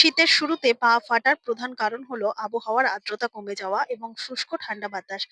শীতের শুরুতে পা ফাটার প্রধান কারণ হলো আবহাওয়ার আর্দ্রতা কমে যাওয়া এবং শুষ্ক ঠান্ডা বাতাস।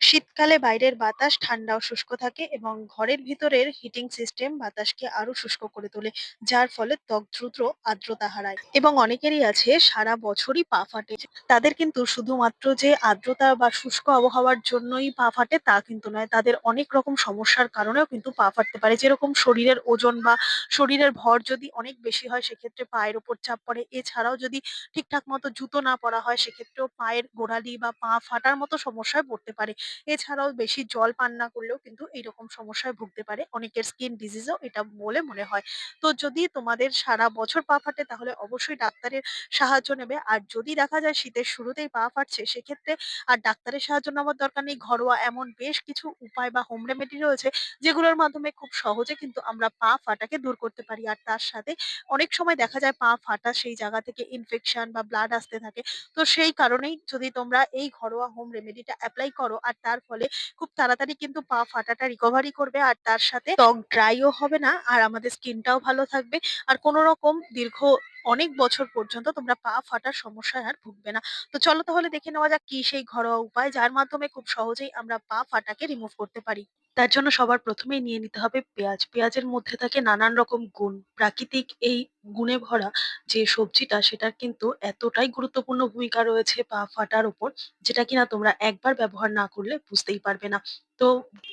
শীতকালে বাইরের বাতাস ঠান্ডা ও শুষ্ক থাকে এবং ঘরের ভিতরের হিটিং সিস্টেম বাতাসকে আরও শুষ্ক করে তোলে, যার ফলে ত্বক দ্রুত আর্দ্রতা হারায়। এবং অনেকেরই আছে সারা বছরই পা ফাটে। তাদের কিন্তু শুধুমাত্র যে আর্দ্রতা বা শুষ্ক আবহাওয়ার জন্যই পা ফাটে তা কিন্তু নয়, তাদের অনেক রকম সমস্যার কারণেও কিন্তু পা ফাটতে পারে। যেরকম শরীরের ওজন বা শরীরের ভর যদি অনেক বেশি হয়, সেক্ষেত্রে পায়ের ওপর চাপ পড়ে। এছাড়াও যদি ঠিকঠাক মতো জুতো না পরা হয়, সেক্ষেত্রেও পায়ের গোড়ালি বা পা ফাটার মতো সমস্যায় পড়তে পারে। এছাড়াও বেশি জল পান না করলেও কিন্তু এইরকম সমস্যায় ভুগতে পারে। অনেকের স্কিন ডিজিজও এটা বলে মনে হয়। তো যদি তোমাদের সারা বছর পা ফাটে তাহলে অবশ্যই ডাক্তারের সাহায্য নেবে। আর যদি দেখা যায় শীতের শুরুতেই পা ফাটছে সেক্ষেত্রে আর ডাক্তারের সাহায্য নেওয়ার দরকার নেই। ঘরোয়া এমন বেশ কিছু উপায় বা হোম রেমেডি রয়েছে যেগুলোর মাধ্যমে খুব সহজে কিন্তু আমরা পা ফাটাকে দূর করতে পারি। আর তার সাথে অনেক সময় দেখা যায় পা ফাটা সেই জায়গা থেকে ইনফেকশন বা ব্লাড আসতে থাকে। তো সেই কারণেই যদি তোমরা এই ঘরোয়া হোম রেমেডিটা অ্যাপ্লাই করো আর তার ফলে খুব তাড়াতাড়ি কিন্তু পা ফাটাটা রিকভারি করবে আর তার সাথে ত্বক ড্রাইও হবে না আর আমাদের স্কিনটাও ভালো থাকবে। আর কোনো রকম দীর্ঘ অনেক বছর পর্যন্ত তোমরা পা ফাটার সমস্যায় আর ভুগবে না। তো চলো তাহলে দেখে নেওয়া যাক কি সেই ঘরোয়া উপায় যার মাধ্যমে খুব সহজেই আমরা পা ফাটাকে রিমুভ করতে পারি। তার জন্য সবার প্রথমেই নিয়ে নিতে হবে পেঁয়াজ। পেঁয়াজের মধ্যে থাকে নানান রকম গুণ। প্রাকৃতিক এই গুণে ভরা যে সবজিটা সেটার কিন্তু এতটাই গুরুত্বপূর্ণ ভূমিকা রয়েছে পা ফাটার উপর যেটা কিনা তোমরা একবার ব্যবহার না করলে বুঝতেই পারবে না। তো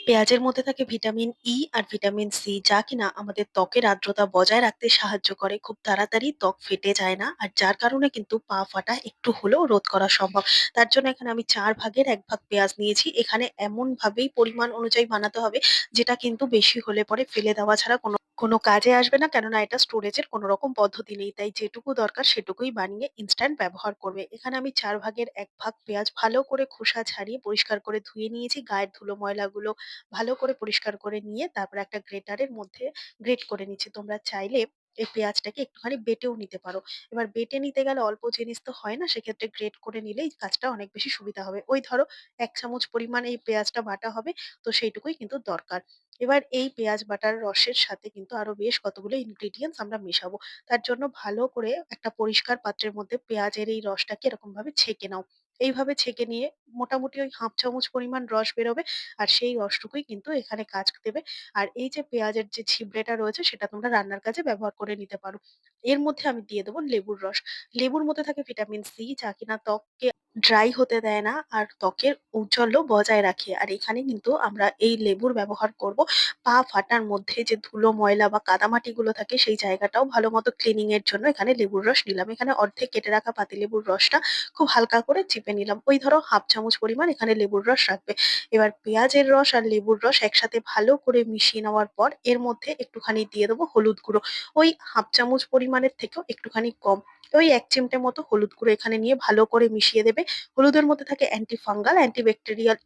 পেঁয়াজের মধ্যে থাকে ভিটামিন ই আর ভিটামিন সি যা কিনা আমাদের ত্বকের আর্দ্রতা বজায় রাখতে সাহায্য করে। খুব তাড়াতাড়ি ত্বক ফেটে যায় না, আর যার কারণে কিন্তু পা ফাটা একটু হলেও রোধ করা সম্ভব। তার জন্য এখানে আমি চার ভাগের এক ভাগ পেঁয়াজ নিয়েছি। এখানে এমন ভাবেই পরিমাণ অনুযায়ী বানাতে হবে, যেটা কিন্তু বেশি হলে পরে ফেলে দেওয়া ছাড়া কোনো কোনো কাজে আসবে না। কেননা এটা স্টোরেজের কোনো রকম পদ্ধতি নেই। তাই যেটুকু দরকার সেটুকুই বানিয়ে ইনস্ট্যান্ট ব্যবহার করবে। এখানে আমি চার ভাগের এক ভাগ পেঁয়াজ ভালো করে খোসা ছাড়িয়ে পরিষ্কার করে ধুয়ে নিয়েছি। গায়ের ধুলো ময়লাগুলো ভালো করে পরিষ্কার করে নিয়ে তারপর একটা গ্রেটারের মধ্যে গ্রেট করে নিচ্ছি। তোমরা চাইলে এই পেঁয়াজটাকে একটুখানি বেটেও নিতে পারো। এবার বেটে নিতে গেলে অল্প জিনিস তো হয় না। সেক্ষেত্রে গ্রেট করে নিলেই কাজটা অনেক বেশি সুবিধা হবে। ওই ধরো এক চামচ পরিমাণ এই পেঁয়াজটা বাটা হবে। তো সেইটুকুই কিন্তু দরকার। এবার এই পেঁয়াজ বাটার রসের সাথে কিন্তু আরও বেশ কতগুলো ইনগ্রিডিয়েন্টস আমরা মেশাবো। তার জন্য ভালো করে একটা পরিষ্কার পাত্রের মধ্যে পেঁয়াজের এই রসটাকে এরকম ভাবে ছেঁকে নাও। এইভাবে ছেঁকে নিয়ে মোটামুটি ওই হাফ চামচ পরিমাণ রস বেরোবে আর সেই রসটুকুই কিন্তু এখানে কাজ দেবে। আর এই যে পেঁয়াজের যে ছিবড়েটা রয়েছে সেটা তোমরা রান্নার কাজে ব্যবহার করে নিতে পারো। এর মধ্যে আমি দিয়ে দেবো লেবুর রস। লেবুর মধ্যে থাকে ভিটামিন সি যা কিনা ত্বককে ড্রাই হতে দেয় না। আর ত্বকের ঔজ্জ্বল্য বজায় রাখে। আর এখানে কিন্তু আমরা এই লেবুর ব্যবহার করব। পা ফাটার মধ্যে যে ধুলো, ময়লা বা কাদামাটিগুলো থাকে, সেই জায়গাটাও ভালো মতো ক্লিনিং এর জন্য এখানে লেবুর রস নিলাম। এখানে অর্ধেক কেটে রাখা পাতি লেবুর রসটা খুব হালকা করে চিপে নিলাম। ওই ধরো হাফ চামচ পরিমাণ এখানে লেবুর রস রাখবে। এবার পেঁয়াজের রস আর লেবুর রস একসাথে ভালো করে মিশিয়ে নেওয়ার পর এর মধ্যে একটুখানি দিয়ে দেবো হলুদ গুঁড়ো। ওই হাফ চামচ পরিমাণের থেকেও একটুখানি কম। ওই এক চিমটে মতো হলুদ গুঁড়ো এখানে নিয়ে ভালো করে মিশিয়ে দেবে। হলুদের মধ্যে থাকে anti fungal anti bacterial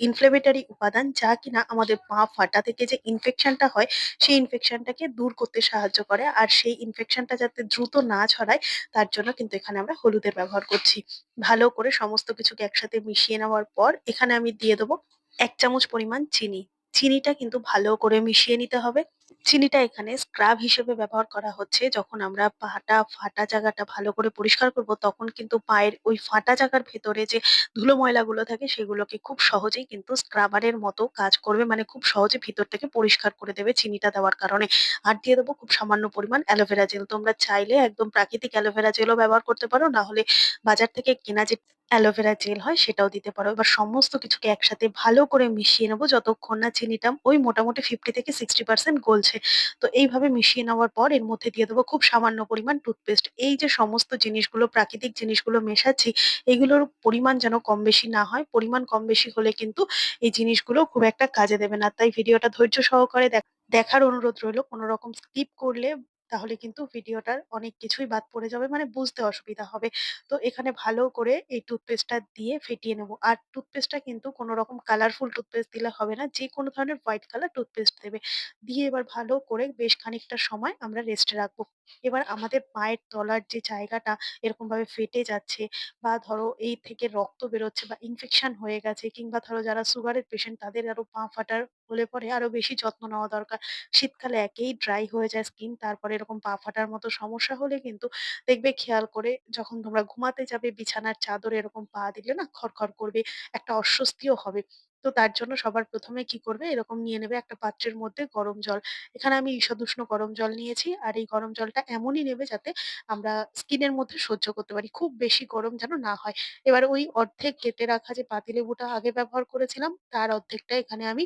inflammatory উপাদান, যা কিনা আমাদের পা ফাটা থেকে যে ইনফেকশনটা হয়, সেই ইনফেকশনটাকে দূর করতে সাহায্য করে। আর সেই ইনফেকশনটা যাতে দ্রুত না ছড়ায়, তার জন্য কিন্তু এখানে আমরা হলুদের ব্যবহার করছি। ভালো করে সমস্ত কিছুকে একসাথে মিশিয়ে নেওয়ার পর, এখানে আমি দিয়ে দেবো এক চামচ পরিমাণ চিনি। চিনিটা কিন্তু ভালো করে মিশিয়ে নিতে হবে। চিনিটা এখানে স্ক্রাব হিসেবে ব্যবহার করা হচ্ছে। যখন আমরা পাটা ফাটা জায়গাটা ভালো করে পরিষ্কার করব, তখন কিন্তু পায়ের ওই ফাটা জায়গার ভেতরে যে ধুলো ময়লাগুলো থাকে, সেগুলোকে খুব সহজেই কিন্তু স্ক্রাবারের মতো কাজ করবে। মানে খুব সহজে ভিতর থেকে পরিষ্কার করে দেবে চিনিটা দেওয়ার কারণে। আর দিয়ে দেবো খুব সামান্য পরিমাণ অ্যালোভেরা জেল। তোমরা চাইলে একদম প্রাকৃতিক অ্যালোভেরা জেলও ব্যবহার করতে পারো। না হলে বাজার থেকে কেনা যে অ্যালোভেরা জেল হয় সেটাও দিতে পারো। এবার সমস্ত কিছুকে একসাথে ভালো করে মিশিয়ে নেব। যতক্ষণ না চিনিটা ওই মোটামুটি ফিফটি থেকে সিক্সটি পার্সেন্ট গলছে। তো এইভাবে মিশিয়ে নেওয়ার পর এর মধ্যে দিয়ে দেবো খুব সামান্য পরিমাণ টুথপেস্ট এই যে সমস্ত জিনিসগুলো, প্রাকৃতিক জিনিসগুলো মেশাচ্ছি, এগুলোর পরিমাণ যেন কম বেশি না হয়, পরিমাণ কম বেশি হলে কিন্তু এই জিনিসগুলো খুব একটা কাজে দেবে না। তাই ভিডিওটা ধৈর্য সহকারে দেখ- দেখার অনুরোধ রইল। কোনো রকম স্কিপ করলে তাহলে কিন্তু ভিডিওটার অনেক কিছুই বাদ পড়ে যাবে মানে বুঝতে অসুবিধা হবে। তো এখানে ভালো করে এই টুথপেস্টটা দিয়ে ফেটিয়ে নেব। আর টুথপেস্টটা কিন্তু কোনো রকম কালারফুল টুথপেস্ট দিলে হবে না, যে কোনো ধরনের হোয়াইট কালার টুথপেস্ট দেবে। দিয়ে এবার ভালো করে বেশ খানিকটা সময় আমরা রেস্টে রাখব। এবার আমাদের পায়ের তলার যে জায়গাটা এরকম ভাবে ফেটে যাচ্ছে বা ধরো এই থেকে রক্ত বেরোচ্ছে বা ইনফেকশন হয়ে গেছে কিংবা ধরো যারা সুগারের পেশেন্ট তাদের আরও পা ফাটার হলে পরে আরও বেশি যত্ন নেওয়া দরকার। শীতকালে একেই ড্রাই হয়ে যায় স্কিন, তারপরে এরকম পা ফাটার মতো সমস্যা হলে কিন্তু দেখবে খেয়াল করে যখন তোমরা ঘুমাতে যাবে বিছানার চাদর এরকম পা দিলে না খড়খড় করবে, একটা অস্বস্তিও হবে। তো তার জন্য সবার প্রথমে কি করবে এরকম নিয়ে নেবে একটা পাত্রের মধ্যে গরম জল। এখানে আমি ঈষদুষ্ণ গরম জল নিয়েছি। আর এই গরম জলটা এমনই নেবে যাতে আমরা স্কিনের মধ্যে সহ্য করতে পারি। খুব বেশি গরম যেন না হয়। এবার ওই অর্ধেক কেটে রাখা যে পাতিলেবুটা আগে ব্যবহার করেছিলাম, তার অর্ধেকটা এখানে আমি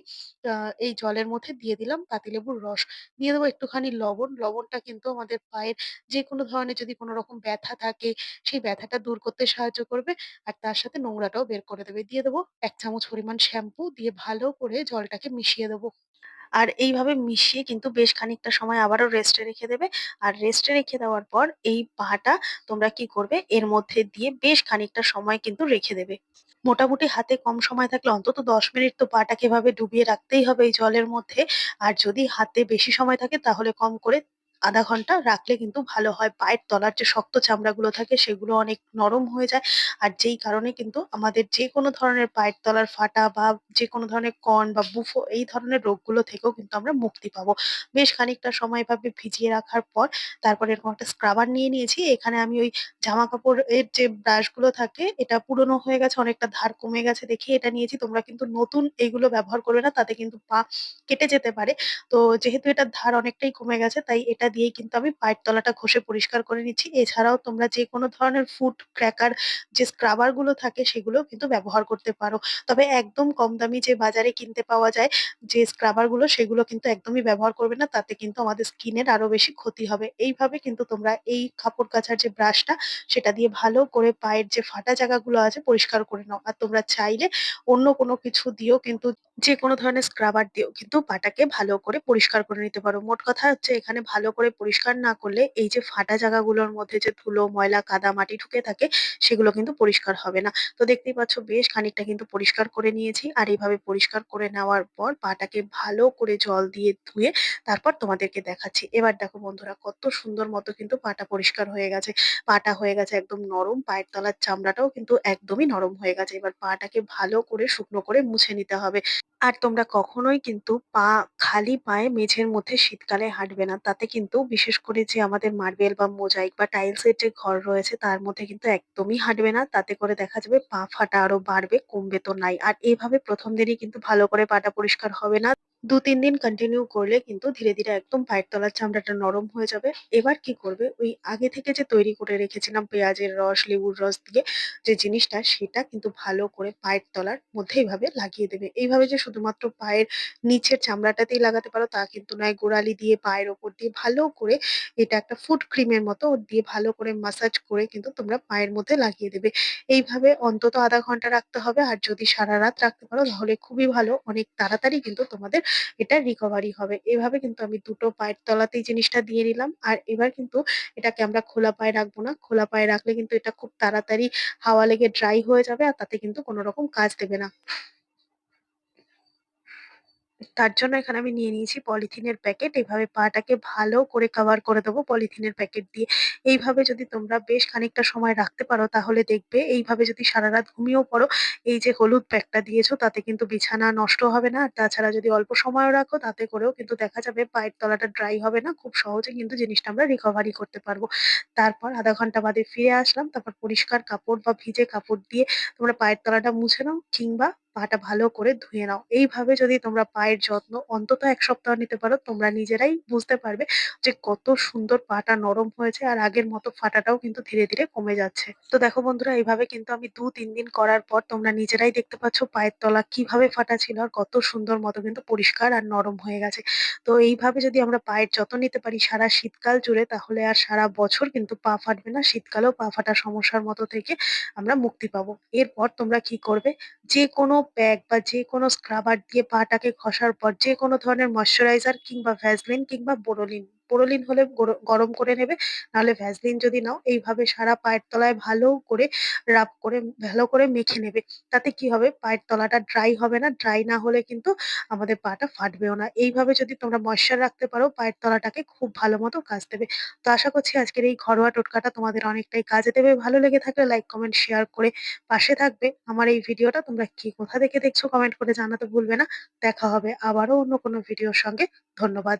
এই জলের মধ্যে দিয়ে দিলাম পাতিলেবুর রস। দিয়ে দেবো একটুখানি লবণ। লবণটা কিন্তু আমাদের পায়ের যেকোনো ধরনের যদি কোনো রকম ব্যথা থাকে, সেই ব্যথাটা দূর করতে সাহায্য করবে। আর তার সাথে নোংরাটাও বের করে দেবে। দিয়ে দেবো এক চামচ পরিমাণ শ্যাম্পু দিয়ে ভালো করে জলটাকে মিশিয়ে দেবো। আর এইভাবে মিশিয়ে কিন্তু বেশ খানিকটা সময় আবারও রেস্টে রেখে দেবে। আর রেস্টে রেখে দেওয়ার পর এই পাটা তোমরা কি করবে, এর মধ্যে দিয়ে বেশ খানিকটা সময় কিন্তু রেখে দেবে। মোটামুটি হাতে কম সময় থাকলে অন্তত ১০ মিনিট তো পাটাকে এভাবে ডুবিয়ে রাখতেই হবে এই জলের মধ্যে। আর যদি হাতে বেশি সময় থাকে তাহলে কম করে ০.৫ ঘণ্টা রাখলে কিন্তু ভালো হয়। পায়ের তলার যে শক্ত চামড়াগুলো থাকে সেগুলো অনেক নরম হয়ে যায়। আর যেই কারণে কিন্তু আমাদের যেকোনো ধরনের পায়ের তলার ফাটা বা যেকোনো ধরনের কর্ন বা বুফো এই ধরনের রোগগুলো থেকেও কিন্তু আমরা মুক্তি পাবো। বেশ খানিকটা সময় এভাবে ভিজিয়ে রাখার পর তারপরে এরকম একটা স্ক্রাবার নিয়ে নিয়েছি। এখানে আমি ওই জামাকাপড়ের যে ব্রাশগুলো থাকে এটা পুরনো হয়ে গেছে, অনেকটা ধার কমে গেছে দেখে এটা নিয়েছি। তোমরা কিন্তু নতুন এগুলো ব্যবহার করবে না, তাতে কিন্তু পা কেটে যেতে পারে। তো যেহেতু এটার ধার অনেকটাই কমে গেছে তাই এটা দিয়েই কিন্তু আমি পায়ের তলাটা ঘষে পরিষ্কার করে নিচ্ছি। এছাড়াও তোমরা যে কোনো ধরনের ফুড ক্র্যাকার যে স্ক্রাবারগুলো থাকে সেগুলো কিন্তু ব্যবহার করতে পারো। তবে একদম কম দামি যে বাজারে কিনতে পাওয়া যায় যে স্ক্রাবারগুলো সেগুলো কিন্তু একদমই ব্যবহার করবে না। তাতে কিন্তু আমাদের স্কিনের আরও বেশি ক্ষতি হবে। এইভাবে কিন্তু তোমরা এই কাপড় কাচার যে ব্রাশটা সেটা দিয়ে ভালো করে পায়ের যে ফাটা জায়গাগুলো আছে পরিষ্কার করে নাও। আর তোমরা চাইলে অন্য কোনো কিছু দিয়েও কিন্তু যেকোনো ধরনের স্ক্রাবার দিয়েও কিন্তু পাটাকে ভালো করে পরিষ্কার করে নিতে পারো। মোট কথা হচ্ছে এখানে ভালো করে পরিষ্কার না করলে এই যে ফাটা জায়গাগুলোর মধ্যে যে ধুলো, ময়লা, কাদা, মাটি ঢুকে থাকে সেগুলো কিন্তু পরিষ্কার হবে না। তো দেখতেই পাচ্ছ বেশ খানিকটা কিন্তু পরিষ্কার করে নিয়েছি। আর এইভাবে পরিষ্কার করে নেওয়ার পর পাটাকে ভালো করে জল দিয়ে ধুয়ে তারপর তোমাদেরকে দেখাচ্ছি। এবার দেখো বন্ধুরা কত সুন্দর মতো কিন্তু পাটা পরিষ্কার হয়ে গেছে। পাটা হয়ে গেছে একদম নরম, পায়ের তলার চামড়াটাও কিন্তু একদমই নরম হয়ে গেছে। এবার পাটাকে ভালো করে শুকনো করে মুছে নিতে হবে। আর তোমরা কখনোই কিন্তু পা খালি পায়ে মেঝের মধ্যে শীতকালে হাঁটবে না। তাতে কিন্তু বিশেষ করে যে আমাদের মার্বেল বা মোজাইক বা টাইলস এর যে ঘর রয়েছে তার মধ্যে কিন্তু একদমই হাঁটবে না। তাতে করে দেখা যাবে পা ফাটা আরও বাড়বে, কমবে তো নাই। আর এভাবে প্রথম দিনই কিন্তু ভালো করে পাটা পরিষ্কার হবে না। ২-৩ দিন কন্টিনিউ করলে কিন্তু ধীরে, ধীরে একদম পায়ের তলার চামড়াটা নরম হয়ে যাবে। এবার কি করবে ওই আগে থেকে যে তৈরি করে রেখেছিলাম পেঁয়াজের রস, লেবুর রস দিয়ে যে জিনিসটা সেটা কিন্তু ভালো করে পায়ের তলার মধ্যে এইভাবে লাগিয়ে দেবে। এইভাবে যে শুধুমাত্র পায়ের নিচের চামড়াটাতেই লাগাতে পারো তা কিন্তু নয়। গোড়ালি দিয়ে পায়ের ওপর দিয়ে ভালো করে এটা একটা ফুট ক্রিমের মতো দিয়ে ভালো করে মাসাজ করে কিন্তু তোমরা পায়ের মধ্যে লাগিয়ে দেবে। এইভাবে অন্তত আধা ঘণ্টা রাখতে হবে। আর যদি সারারাত রাখতে পারো তাহলে খুবই ভালো। অনেক তাড়াতাড়ি কিন্তু তোমাদের এটা রিকভারি হবে। এভাবে কিন্তু আমি দুটো পায়ের তলাতেই জিনিসটা দিয়ে নিলাম। আর এবার কিন্তু এটাকে আমরা খোলা পায়ে রাখব না। খোলা পায়ে রাখলে কিন্তু এটা খুব তাড়াতাড়ি হাওয়া লেগে ড্রাই হয়ে যাবে আর তাতে কিন্তু কোনো রকম কাজ দেবে না। তার জন্য এখানে আমি নিয়ে নিয়েছি পলিথিনের প্যাকেট। এভাবে পাটাকে ভালো করে কভার করে দেবো পলিথিনের প্যাকেট দিয়ে। এইভাবে যদি তোমরা বেশ খানিকটা সময় রাখতে পারো তাহলে দেখবে এইভাবে যদি সারারাত ঘুমিয়েও পড়ো, এই যে হলুদ প্যাকটা দিয়েছ তাতে কিন্তু বিছানা নষ্ট হবে না। আর তাছাড়া যদি অল্প সময়ও রাখো তাতে করেও কিন্তু দেখা যাবে পায়ের তলাটা ড্রাই হবে না। খুব সহজে কিন্তু জিনিসটা আমরা রিকভারি করতে পারব। তারপর আধা ঘণ্টা বাদে ফিরে আসলাম। তারপর পরিষ্কার কাপড় বা ভিজে কাপড় দিয়ে তোমরা পায়ের তলাটা মুছে নাও কিংবা পাটা ভালো করে ধুয়ে নাও। এইভাবে যদি তোমরা পায়ের যত্ন অন্তত এক সপ্তাহ নিতে পারো তোমরা নিজেরাই বুঝতে পারবে যে কত সুন্দর পাটা নরম হয়েছে আর আগের মতো ফাটাটাও কিন্তু ধীরে, ধীরে কমে যাচ্ছে। তো দেখো বন্ধুরা এইভাবে কিন্তু আমি ২-৩ দিন করার পর তোমরা নিজেরাই দেখতে পাচ্ছ পায়ের তলা কীভাবে ফাটা ছিল আর কত সুন্দর মতো কিন্তু পরিষ্কার আর নরম হয়ে গেছে। তো এইভাবে যদি আমরা পায়ের যত্ন নিতে পারি সারা শীতকাল জুড়ে তাহলে আর সারা বছর কিন্তু পা ফাটবে না। শীতকালেও পা ফাটার সমস্যার মতো থেকে আমরা মুক্তি পাবো। এরপর তোমরা কি করবে যেকোনো প্যাক বা যে কোনো স্ক্রাবার দিয়ে পাটাকে ঘষার পর যে কোনো ধরনের ময়েশ্চারাইজার কিংবা ভ্যাসলিন কিংবা বোরোলিন পোড়োলিন হলে গোর গরম করে নেবে। নাহলে ভ্যাসলিন যদি নাও এইভাবে সারা পায়ের তলায় ভালো করে রাব করে ভালো করে মেখে নেবে। তাতে কি হবে পায়ের তলাটা ড্রাই হবে না। ড্রাই না হলে কিন্তু আমাদের পাটা ফাটবেও না। এইভাবে যদি তোমরা ময়েশ্চার রাখতে পারো পায়ের তলাটাকে খুব ভালো মতো কাজ দেবে। তো আশা করছি আজকের এই ঘরোয়া টোটকাটা তোমাদের অনেকটাই কাজে দেবে। ভালো লেগে থাকলে লাইক, কমেন্ট, শেয়ার করে পাশে থাকবে। আমার এই ভিডিওটা তোমরা কি কোথা থেকে দেখছ কমেন্ট করে জানাতে ভুলবে না। দেখা হবে আবারও অন্য কোনো ভিডিওর সঙ্গে। ধন্যবাদ।